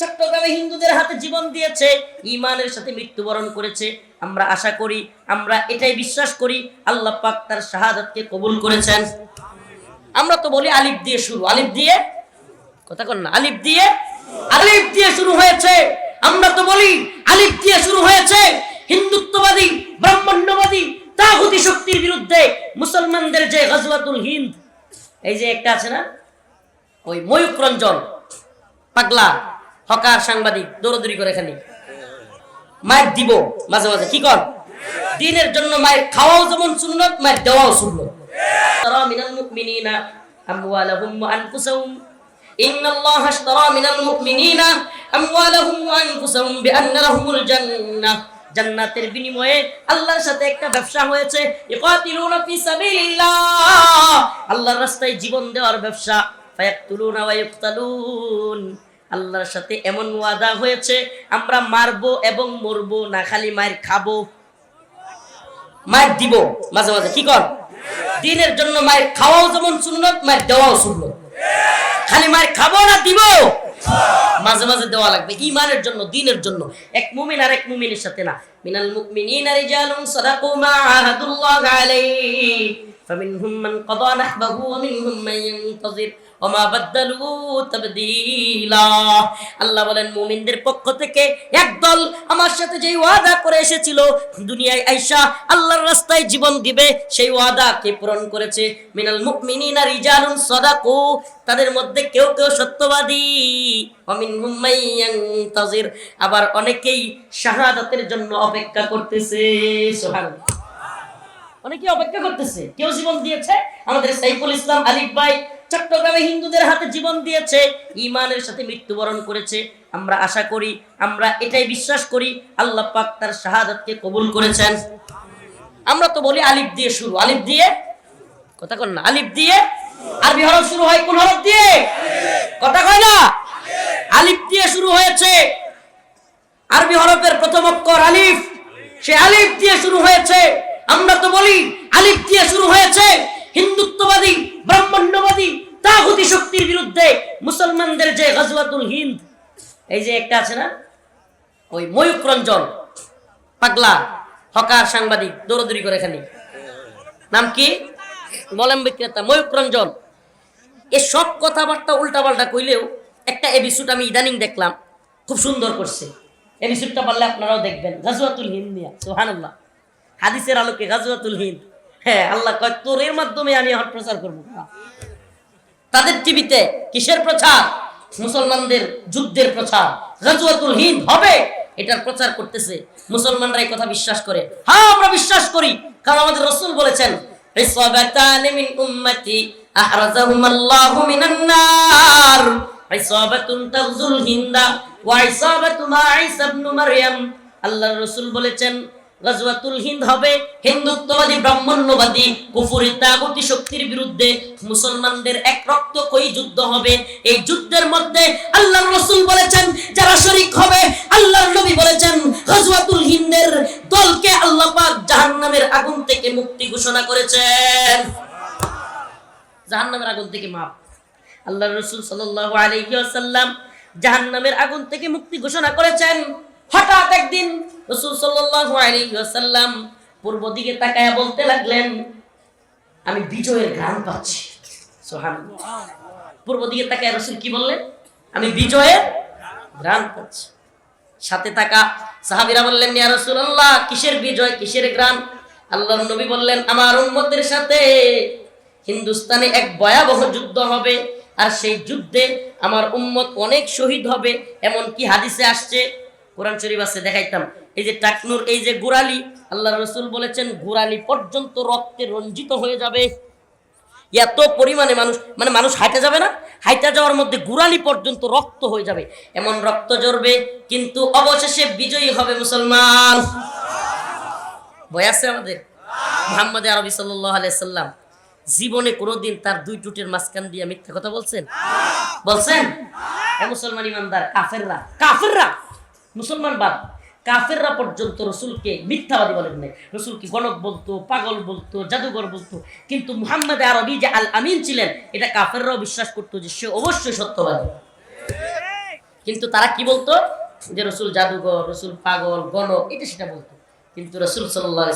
চট্টগ্রামে হিন্দুদের হাতে জীবন দিয়েছে ইমানের সাথে মৃত্যুবরণ করেছে। আমরা আশা করি, আমরা এটাই বিশ্বাস করি, আল্লাহ পাক তার শাহাদাতকে কবুল করেছেন। আমরা তো বলি আলিফ দিয়ে শুরু। আলিফ দিয়ে? কথা কন না। আলিফ দিয়ে? আলিফ দিয়ে শুরু হয়েছে। আমরা তো বলি আলিফ দিয়ে শুরু হয়েছে। হিন্দুত্ববাদী, ব্রাহ্মণ্যবাদী তাহুতি শক্তির বিরুদ্ধে মুসলমানদের যে গজওয়াতুল হিন্দ, এই যে একটা আছে না? ওই ময়ূক রঞ্জন, পাগলা। হকার সাংবাদিক, দৌড়দৌড়ি করে খালি। মায়ের দিব, মাঝে মাঝে। কি কর? দিনের জন্য মায়ের খাওয়াও যেমন সুন্নত, মায়ের দেওয়াও সুন্নত। জান্নাতের বিনিময়ে আল্লাহর সাথে একটা ব্যবসা হয়েছে। আল্লাহর রাস্তায় জীবন দেওয়ার ব্যবসা। ফায়াকতুলুনা আল্লাহর সাথে এমন ওয়াদা হয়েছে, আমরা মারবো এবং মরবো না, খালি মায়ের খাব। মায়ের দিব, মাঝে মাঝে, কি কর? দিনের জন্য মায়ের খাওয়াও যেমন সুন্নত মায়ের দেওয়াও সুন্নত। খালি মায়ের খাব না দিব? মাঝে মাঝে দেওয়া লাগবে, ইমানের জন্য, দিনের জন্য। এক মুমিন আর এক মুমিনের সাথে না। মিনাল মুমিনিনা রিজালুন সাদাকু মা আহাদুল্লাহ আলাইহি। فمنهم من قضى نحبه ومنهم من ينتظر وما بدلوا تبديلا আল্লাহ বলেন মুমিনদের পক্ষ থেকে একদল আমার সাথে যেই ওয়াদা করে এসেছিল দুনিয়ায় আইসা আল্লাহর রাস্তায় জীবন দিবে সেই ওয়াদাকে পূরণ করেছে মিনাল মুমিনিনা রিজালুন সাদাকু তাদের মধ্যে কেউ কেউ সত্যবাদী অমিনহুম মান ইয়ানতাজির আবার অনেকেই শাহাদাতের জন্য অপেক্ষা করতেছে সুবহানাল্লাহ অনেকে অপেক্ষা করতেছে, কেউ জীবন দিয়েছে? আমাদের সাইফুল ইসলাম আলিফ ভাই চট্টগ্রামে হিন্দুদের হাতে জীবন দিয়েছে ইমানের সাথে মৃত্যুবরণ করেছে। আমরা আশা করি, আমরা এটাই বিশ্বাস করি, আল্লাহ পাক তার শাহাদাতকে কবুল করেছেন। আমরা তো বলি আলিফ দিয়ে শুরু। আলিফ দিয়ে? কথা কন না, আলিফ দিয়ে? আরবি হরফ শুরু হয় কোন হরফ দিয়ে? কথা কয় না? আলিফ দিয়ে শুরু হয়েছে। আরবি হরফের প্রথম অক্ষর আলিফ। সে আলিফ দিয়ে শুরু হয়েছে। আমরা তো বলি, আলিফ দিয়ে শুরু হয়েছে হিন্দুত্ববাদী, ব্রাহ্মণ্যবাদী, তাহুতি শক্তির বিরুদ্ধে মুসলমানদের যে গজওয়াতুল হিন্দ, এই যে একটা আছে না? ওই ময়ূক রঞ্জন, পাগলা, হকার সাংবাদিক, দৌড়দৌড়ি করে এখানে। নাম কি? মলম বিক্রেতা ময়ূক রঞ্জন। এ সব কথাবার্তা উল্টাপাল্টা কইলেও একটা এপিসোড আমি ইদানিং দেখলাম, খুব সুন্দর করছে। এপিসোডটা পারলে আপনারাও দেখবেন। গাজওয়াতুল হিন্দ নিয়া সুহানুল্লাহ হাদিসের আলোকে গাজওয়াতুল হিন্দ। হ্যাঁ আল্লাহ কয় তোর এর মাধ্যমে আমি এখন প্রচার করব। তাদের টিভিতে কিসের প্রচার? মুসলমানদের যুদ্ধের প্রচার। গাজওয়াতুল হিন্দ হবে, এটার প্রচার করতেছে। মুসলমানরা এই কথা বিশ্বাস করে। হ্যাঁ আমরা বিশ্বাস করি। কারণ আমাদের রসুল বলেছেন ইসবাতান মিন উম্মতি আহরাজাহুম আল্লাহু মিনান নার। ইসাবাতুন তাগজুল হিন্দা ওয়া ইসাবাতু মা ঈসা ইবনে মারইয়াম। আল্লাহর রাসূল বলেছেন গজওয়াতুল হিন্দ হবে। হিন্দুত্ববাদী, ব্রাহ্মণ্যবাদী, কুফুরি, তাগুতি শক্তির বিরুদ্ধে মুসলমানদের এক রক্তক্ষয়ী যুদ্ধ হবে? এই যুদ্ধের মধ্যে বলেছেন, যারা হবে নবী বলেছেন, গজওয়াতুল হিন্দের দলকে আল্লাহ পাক জাহান্নামের আগুন থেকে মুক্তি ঘোষণা করেছেন। জাহান্নামের আগুন থেকে মাপ আল্লাহ রসুল জাহান্নামের আগুন থেকে মুক্তি ঘোষণা করেছেন। হঠাৎ একদিন রসুল ওয়াসাল্লাম পূর্ব দিকে তাকায়া বলতে লাগলেন, আমি বিজয়ের ঘ্রাণ পাচ্ছি। সুবহানাল্লাহ। পূর্ব দিকে তাকায় রসুল কি বললেন? আমি বিজয়ের গ্রাম পাচ্ছি। সাথে থাকা সাহাবিরা বললেন, ইয়া রাসূলুল্লাহ, কিসের বিজয়, কিসের গ্রাম আল্লাহর নবী বললেন, আমার উম্মতের সাথে হিন্দুস্তানে এক ভয়াবহ যুদ্ধ হবে, আর সেই যুদ্ধে আমার উম্মত অনেক শহীদ হবে। এমন কি হাদিসে আসছে কোরআন শরীফ আছে, দেখাইতাম। এই যে টাকনুর, এই যে গুরালি আল্লাহ রসুল বলেছেন গুরালি পর্যন্ত রক্তে রঞ্জিত হয়ে যাবে। এত পরিমাণে মানুষ মানে মানুষ হাইটে যাবে না? হাইটা যাওয়ার মধ্যে গুরালি পর্যন্ত রক্ত হয়ে যাবে। এমন রক্ত জড়বে কিন্তু অবশেষে বিজয়ী হবে মুসলমান। বই আছে আমাদের? মোহাম্মদ আরবি আলাইসাল্লাম জীবনে কোনোদিন তার দুই টুটের মাঝখান দিয়ে মিথ্যা কথা বলছেন? বলছেন? মুসলমান ইমানদার, কাফেররা কাফেররা! মুসলমান বাদ, কাফেররা পর্যন্ত রসুলকে মিথ্যাবাদী বলেন নাই রসুলকে গণক বলতো, পাগল বলতো, জাদুঘর বলতো। কিন্তু মুহাম্মদ আরবি যে আল আমিন ছিলেন, এটা কাফেররাও বিশ্বাস করতো যে সে অবশ্যই সত্যবাদী। কিন্তু তারা কি বলতো? যে রসুল জাদুঘর, রসুল পাগল, গণক, এটা সেটা বলতো। কিন্তু রসুল সাল্লাহ